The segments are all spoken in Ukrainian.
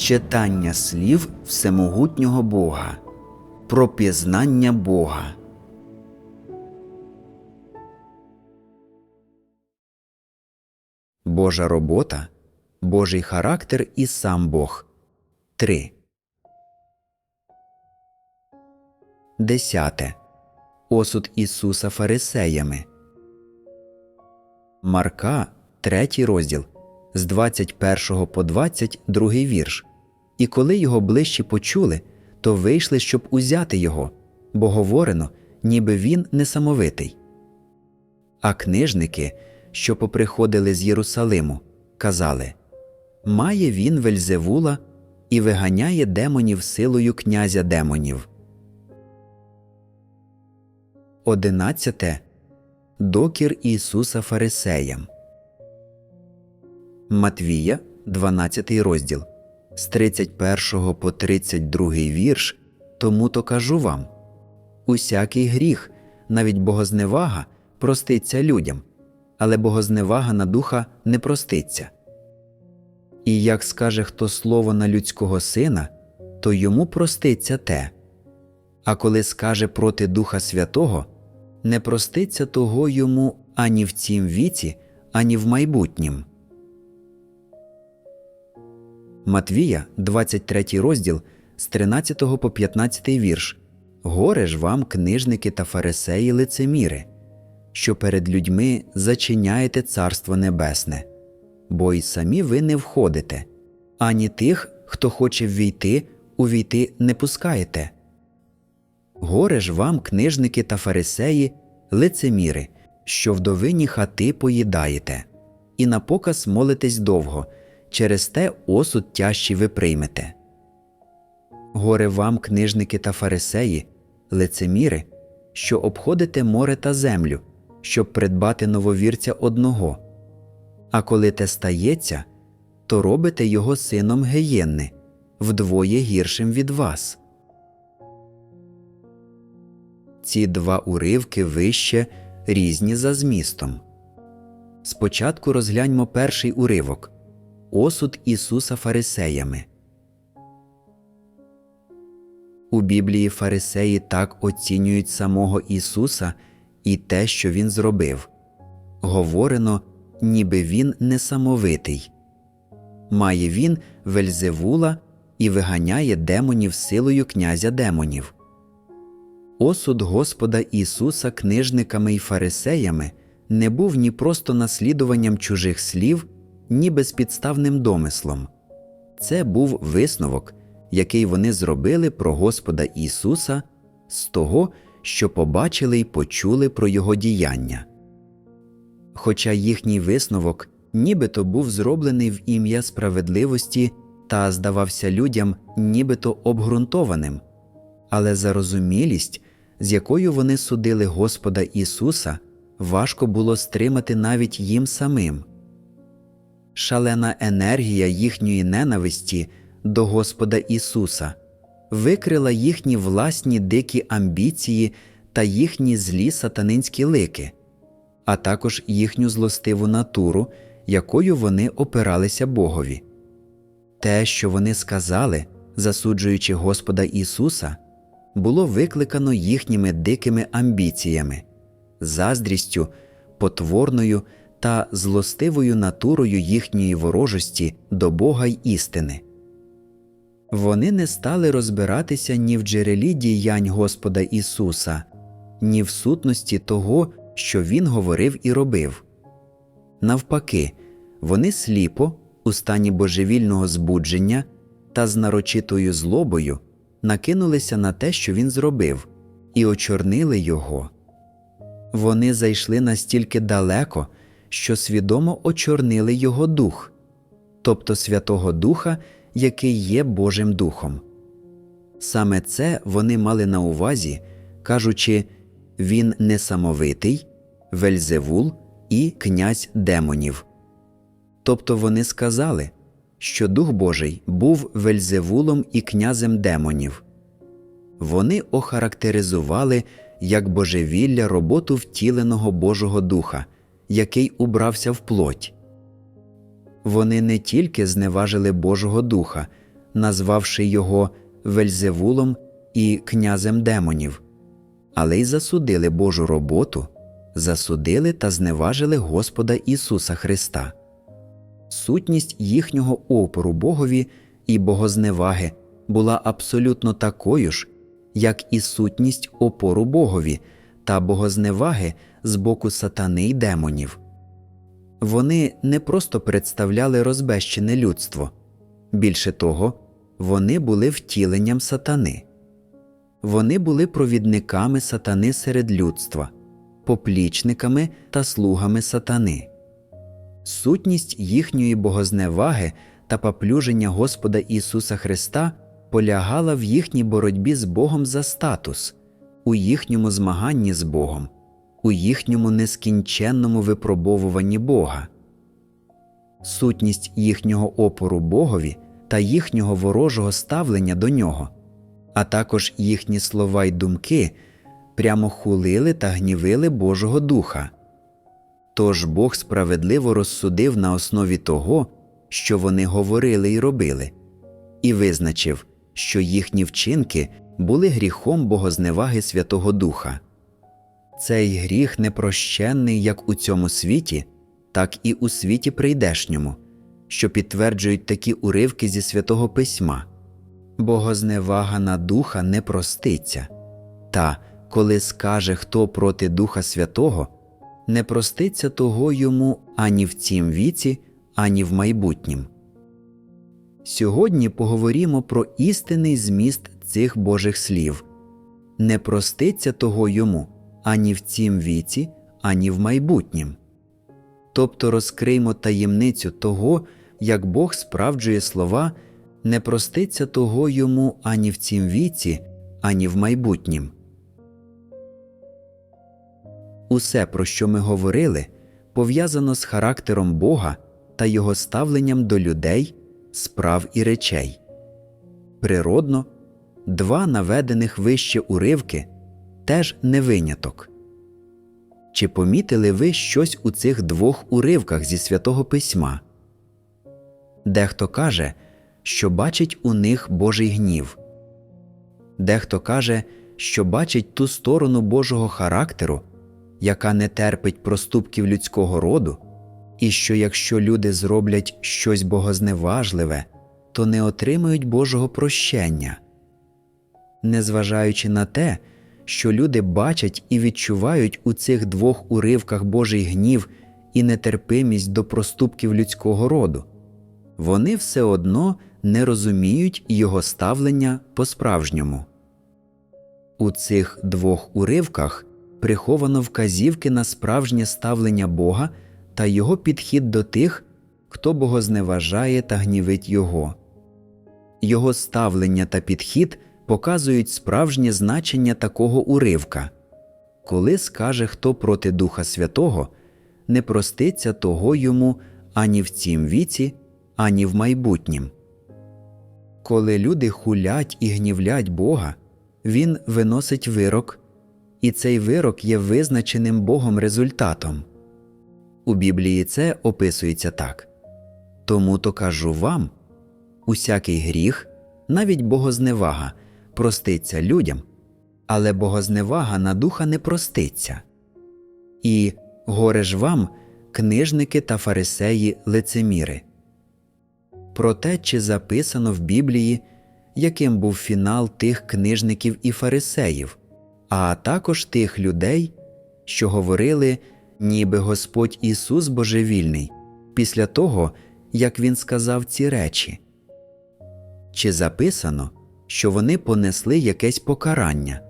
Читання слів Всемогутнього Бога. Про пізнання Бога. Божа робота, Божий характер і сам Бог. 3. Десяте. Осуд Ісуса фарисеями. Марка, 3 розділ з 21 по 22 вірш. І коли його ближче почули, то вийшли, щоб узяти його, бо говорено, ніби він несамовитий. А книжники, що поприходили з Єрусалиму, казали Має він Вельзевула і виганяє демонів силою князя демонів. Одинадцяте. Докір Ісуса Фарисеям. Матвія, 12 розділ, з 31 по 32 вірш. Тому то кажу вам усякий гріх, навіть богозневага, проститься людям, але богозневага на духа не проститься. І як скаже хто слово на людського сина, то йому проститься те. А коли скаже проти Духа Святого, не проститься того йому ані в цім віці, ані в майбутнім. Матвія, 23 розділ з 13 по 15 вірш. Горе ж вам, книжники та фарисеї лицеміри, що перед людьми зачиняєте Царство Небесне, бо й самі ви не входите, ані тих, хто хоче ввійти, увійти не пускаєте. Горе ж вам, книжники та фарисеї, лицеміри, що вдовині хати поїдаєте, і на показ молитесь довго, через те осуд тяжчий ви приймете. Горе вам, книжники та фарисеї, лицеміри, що обходите море та землю, щоб придбати нововірця одного. А коли те стається, то робите його сином геєнни, вдвоє гіршим від вас. Ці два уривки вище різні за змістом. Спочатку розгляньмо перший уривок Осуд Ісуса фарисеями. У Біблії фарисеї так оцінюють самого Ісуса і те, що Він зробив. Говорено, ніби Він несамовитий. Має він Вельзевула і виганяє демонів силою князя демонів. Осуд Господа Ісуса книжниками й фарисеями не був ні просто наслідуванням чужих слів, ні безпідставним домислом. Це був висновок, який вони зробили про Господа Ісуса з того, що побачили й почули про Його діяння. Хоча їхній висновок нібито був зроблений в ім'я справедливості та здавався людям нібито обґрунтованим, але зарозумілість, з якою вони судили Господа Ісуса, важко було стримати навіть їм самим. Шалена енергія їхньої ненависті до Господа Ісуса викрила їхні власні дикі амбіції та їхні злі сатанинські лики, а також їхню злостиву натуру, якою вони опиралися Богові. Те, що вони сказали, засуджуючи Господа Ісуса, було викликано їхніми дикими амбіціями, заздрістю, потворною та злостивою натурою їхньої ворожості до Бога й істини. Вони не стали розбиратися ні в джерелі діянь Господа Ісуса, ні в сутності того, що Він говорив і робив. Навпаки, вони сліпо, у стані божевільного збудження та з нарочитою злобою накинулися на те, що він зробив, і очорнили його. Вони зайшли настільки далеко, що свідомо очорнили його дух, тобто Святого Духа, який є Божим Духом. Саме це вони мали на увазі, кажучи він несамовитий, Вельзевул і князь демонів. Тобто вони сказали, що Дух Божий був Вельзевулом і князем демонів. Вони охарактеризували як божевілля роботу втіленого Божого Духа, який убрався в плоть. Вони не тільки зневажили Божого Духа, назвавши його Вельзевулом і князем демонів, але й засудили Божу роботу, засудили та зневажили Господа Ісуса Христа. Сутність їхнього опору Богові і богозневаги була абсолютно такою ж, як і сутність опору Богові та богозневаги з боку сатани й демонів. Вони не просто представляли розбещене людство, більше того, вони були втіленням сатани. Вони були провідниками сатани серед людства, поплічниками та слугами сатани. Сутність їхньої богозневаги та поплюження Господа Ісуса Христа полягала в їхній боротьбі з Богом за статус, у їхньому змаганні з Богом, у їхньому нескінченному випробовуванні Бога. Сутність їхнього опору Богові та їхнього ворожого ставлення до нього, а також їхні слова й думки прямо хулили та гнівили Божого Духа. Тож Бог справедливо розсудив на основі того, що вони говорили і робили, і визначив, що їхні вчинки були гріхом богозневаги Святого Духа. Цей гріх непрощенний як у цьому світі, так і у світі прийдешньому, що підтверджують такі уривки зі святого Письма. Богозневага на духа не проститься, та коли скаже хто проти Духа Святого, не проститься того йому ані в цім віці, ані в майбутнім. Сьогодні поговоримо про істинний зміст цих Божих слів не проститься того йому ані в цім віці, ані в майбутнім. Тобто розкриймо таємницю того, як Бог справджує слова не проститься того йому ані в цім віці, ані в майбутнім. Усе, про що ми говорили, пов'язано з характером Бога та його ставленням до людей, справ і речей. Природно, два наведених вище уривки теж не виняток. Чи помітили ви щось у цих двох уривках зі святого письма? Дехто каже, що бачить у них Божий гнів, дехто каже, що бачить ту сторону Божого характеру, яка не терпить проступків людського роду, і що якщо люди зроблять щось богозневажливе, то не отримають Божого прощення. Незважаючи на те, що люди бачать і відчувають у цих двох уривках Божий гнів і нетерпимість до проступків людського роду, вони все одно не розуміють його ставлення по-справжньому. У цих двох уривках приховано вказівки на справжнє ставлення Бога та його підхід до тих, хто богозневажає та гнівить Його. Його ставлення та підхід показують справжнє значення такого уривка коли скаже хто проти Духа Святого, не проститься того йому ані в цім віці, ані в майбутнім. Коли люди хулять і гнівлять Бога, Він виносить вирок, і цей вирок є визначеним Богом результатом. У Біблії це описується так Тому то кажу вам усякий гріх, навіть богозневага, проститься людям, але богозневага на духа не проститься. І горе ж вам, книжники та фарисеї лицеміри. Про те, чи записано в Біблії, яким був фінал тих книжників і фарисеїв, а також тих людей, що говорили, ніби Господь Ісус Божевільний, після того, як Він сказав ці речі. Чи записано, що вони понесли якесь покарання?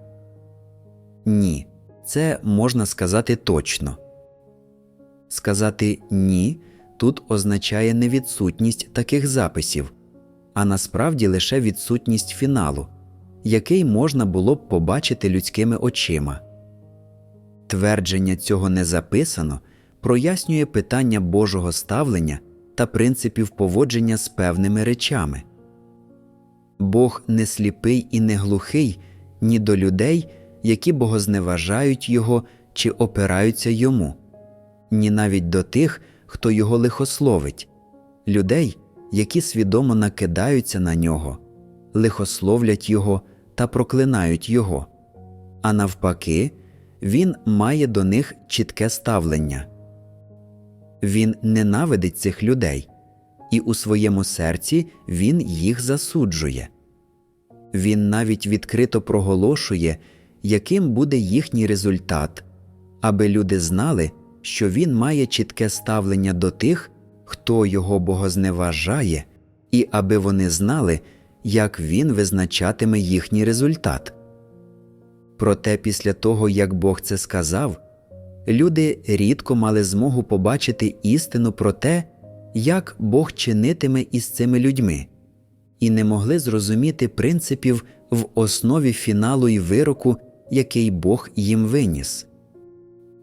Ні, це можна сказати точно. Сказати ні тут означає не відсутність таких записів, а насправді лише відсутність фіналу, який можна було б побачити людськими очима. Твердження цього не записано прояснює питання Божого ставлення та принципів поводження з певними речами. Бог не сліпий і не глухий ні до людей, які богозневажають Його чи опираються йому, ні навіть до тих, хто його лихословить, людей, які свідомо накидаються на нього, лихословлять його та проклинають його, а навпаки, він має до них чітке ставлення. Він ненавидить цих людей, і у своєму серці він їх засуджує. Він навіть відкрито проголошує, яким буде їхній результат, аби люди знали, що він має чітке ставлення до тих, хто його богозневажає, і аби вони знали, як він визначатиме їхній результат. Проте після того, як Бог це сказав, люди рідко мали змогу побачити істину про те, як Бог чинитиме із цими людьми, і не могли зрозуміти принципів в основі фіналу і вироку, який Бог їм виніс.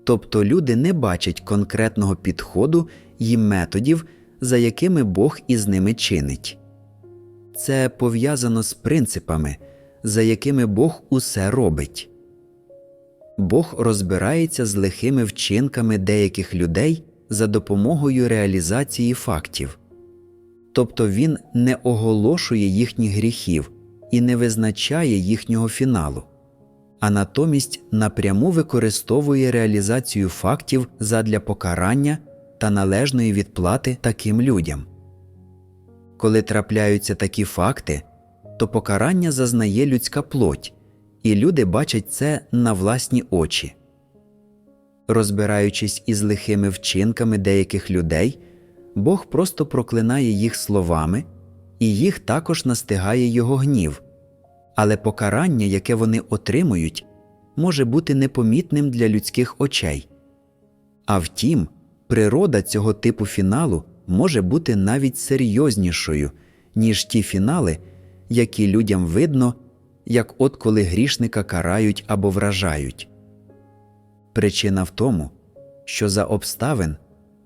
Тобто люди не бачать конкретного підходу і методів, за якими Бог із ними чинить. Це пов'язано з принципами, за якими Бог усе робить. Бог розбирається з лихими вчинками деяких людей за допомогою реалізації фактів, тобто Він не оголошує їхніх гріхів і не визначає їхнього фіналу, а натомість напряму використовує реалізацію фактів задля покарання та належної відплати таким людям. Коли трапляються такі факти, то покарання зазнає людська плоть, і люди бачать це на власні очі. Розбираючись із лихими вчинками деяких людей, Бог просто проклинає їх словами, і їх також настигає його гнів, але покарання, яке вони отримують, може бути непомітним для людських очей. А втім, природа цього типу фіналу може бути навіть серйознішою, ніж ті фінали, які людям видно, як от коли грішника карають або вражають. Причина в тому, що за обставин,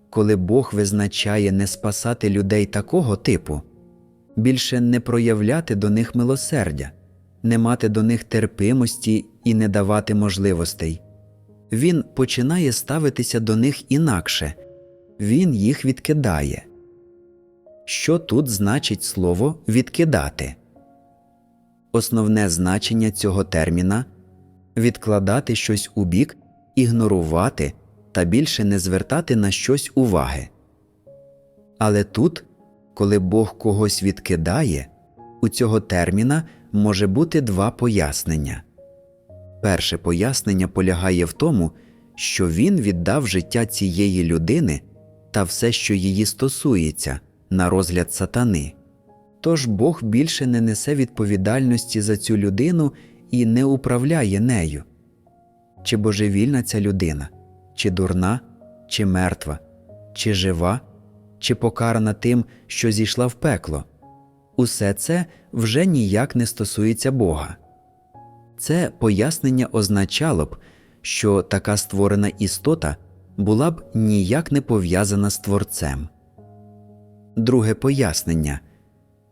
коли Бог визначає не спасати людей такого типу, більше не проявляти до них милосердя, не мати до них терпимості і не давати можливостей, він починає ставитися до них інакше, він їх відкидає. Що тут значить слово відкидати? Основне значення цього терміна відкладати щось у бік, ігнорувати та більше не звертати на щось уваги. Але тут, коли Бог когось відкидає, у цього терміна може бути два пояснення. Перше пояснення полягає в тому, що він віддав життя цієї людини та все, що її стосується, на розгляд сатани. Тож Бог більше не несе відповідальності за цю людину і не управляє нею. Чи божевільна ця людина, чи дурна, чи мертва, чи жива, чи покарана тим, що зійшла в пекло, усе це вже ніяк не стосується Бога. Це пояснення означало б, що така створена істота була б ніяк не пов'язана з Творцем. Друге пояснення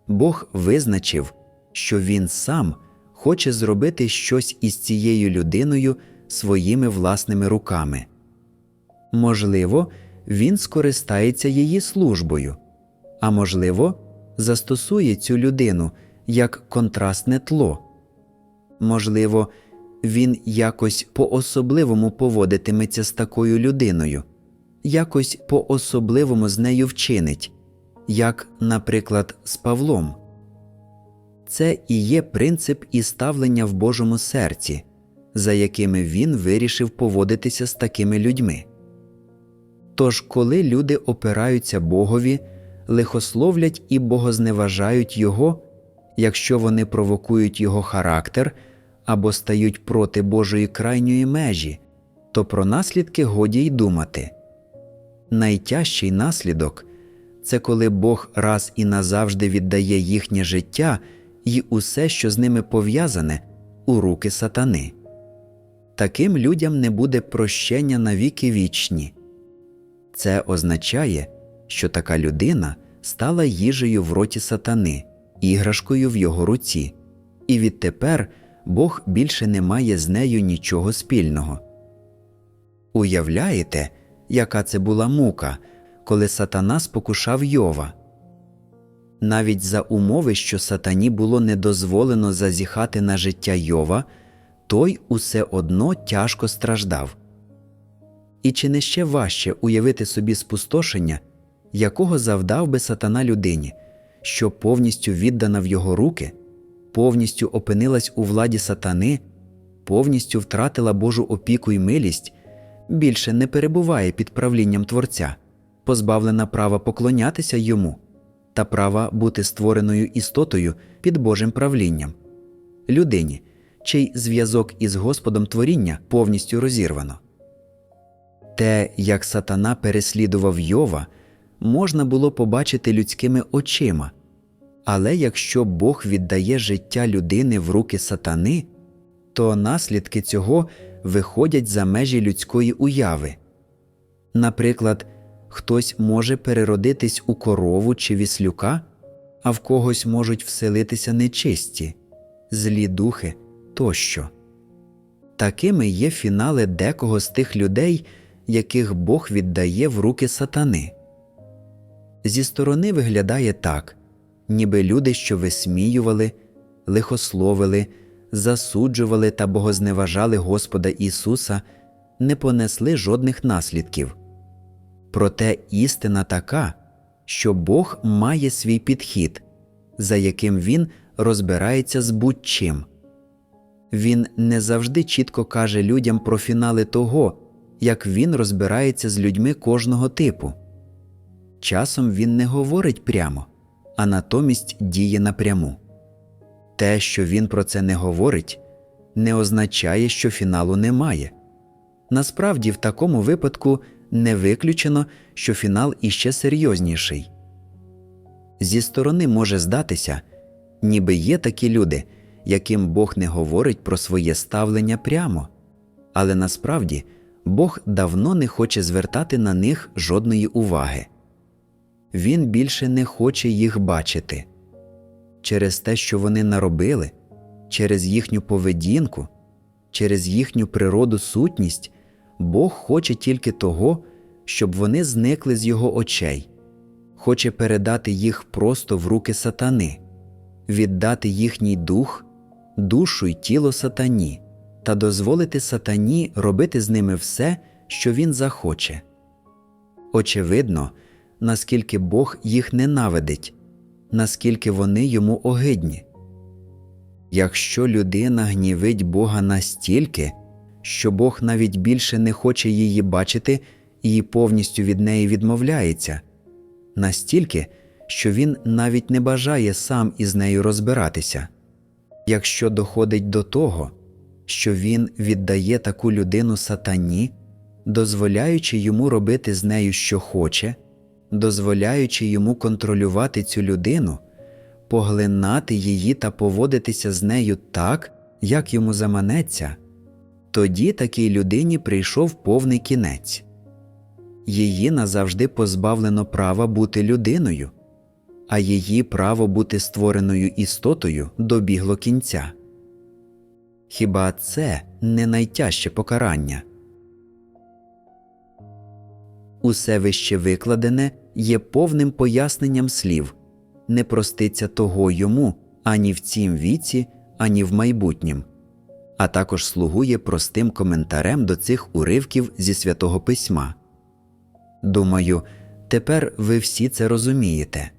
Бог визначив, що Він сам хоче зробити щось із цією людиною своїми власними руками. Можливо, він скористається її службою, а можливо, застосує цю людину як контрастне тло. Можливо, він якось по особливому поводитиметься з такою людиною, якось по особливому з нею вчинить, як, наприклад, з Павлом. Це і є принцип і ставлення в Божому серці, за якими він вирішив поводитися з такими людьми. Тож, коли люди опираються Богові, лихословлять і богозневажають Його, якщо вони провокують Його характер або стають проти Божої крайньої межі, то про наслідки годі й думати. Найтяжчий наслідок це коли Бог раз і назавжди віддає їхнє життя і усе, що з ними пов'язане, у руки сатани. Таким людям не буде прощення на віки вічні. Це означає, що така людина стала їжею в роті сатани, іграшкою в його руці, і відтепер Бог більше не має з нею нічого спільного. Уявляєте, яка це була мука, коли сатана спокушав Йова? навіть за умови, що сатані було не дозволено зазіхати на життя Йова, той усе одно тяжко страждав. І чи не ще важче уявити собі спустошення, якого завдав би сатана людині, що повністю віддана в його руки, повністю опинилась у владі сатани, повністю втратила Божу опіку й милість, більше не перебуває під правлінням Творця, позбавлена права поклонятися йому та права бути створеною істотою під Божим правлінням, людині, чий зв'язок із Господом творіння повністю розірвано. Те, як сатана переслідував Йова, можна було побачити людськими очима, але якщо Бог віддає життя людини в руки сатани, то наслідки цього виходять за межі людської уяви. Наприклад, хтось може переродитись у корову чи віслюка, а в когось можуть вселитися нечисті, злі духи тощо. Такими є фінали декого з тих людей, яких Бог віддає в руки сатани. Зі сторони виглядає так, ніби люди, що висміювали, лихословили, засуджували та богозневажали Господа Ісуса, не понесли жодних наслідків. Проте істина така, що Бог має свій підхід, за яким Він розбирається з будь-чим. Він не завжди чітко каже людям про фінали того, як він розбирається з людьми кожного типу. Часом він не говорить прямо, а натомість діє напряму. Те, що він про це не говорить, не означає, що фіналу немає. Насправді, в такому випадку не виключено, що фінал іще серйозніший. Зі сторони може здатися, ніби є такі люди, яким Бог не говорить про своє ставлення прямо, але насправді Бог давно не хоче звертати на них жодної уваги. Він більше не хоче їх бачити через те, що вони наробили, через їхню поведінку, через їхню природу сутність, Бог хоче тільки того, щоб вони зникли з його очей, хоче передати їх просто в руки сатани, віддати їхній дух, душу й тіло сатані та дозволити сатані робити з ними все, що він захоче. Очевидно, наскільки Бог їх ненавидить, наскільки вони йому огидні. Якщо людина гнівить Бога настільки, що Бог навіть більше не хоче її бачити і повністю від неї відмовляється, настільки, що він навіть не бажає сам із нею розбиратися. Якщо доходить до того, що він віддає таку людину сатані, дозволяючи йому робити з нею, що хоче, дозволяючи йому контролювати цю людину, поглинати її та поводитися з нею так, як йому заманеться, тоді такій людині прийшов повний кінець. Її назавжди позбавлено права бути людиною, а її право бути створеною істотою добігло кінця. Хіба це не найтяжче покарання? Усе вище викладене є повним поясненням слів не проститься того йому ані в цім віці, ані в майбутнім, а також слугує простим коментарем до цих уривків зі святого письма. Думаю, тепер ви всі це розумієте.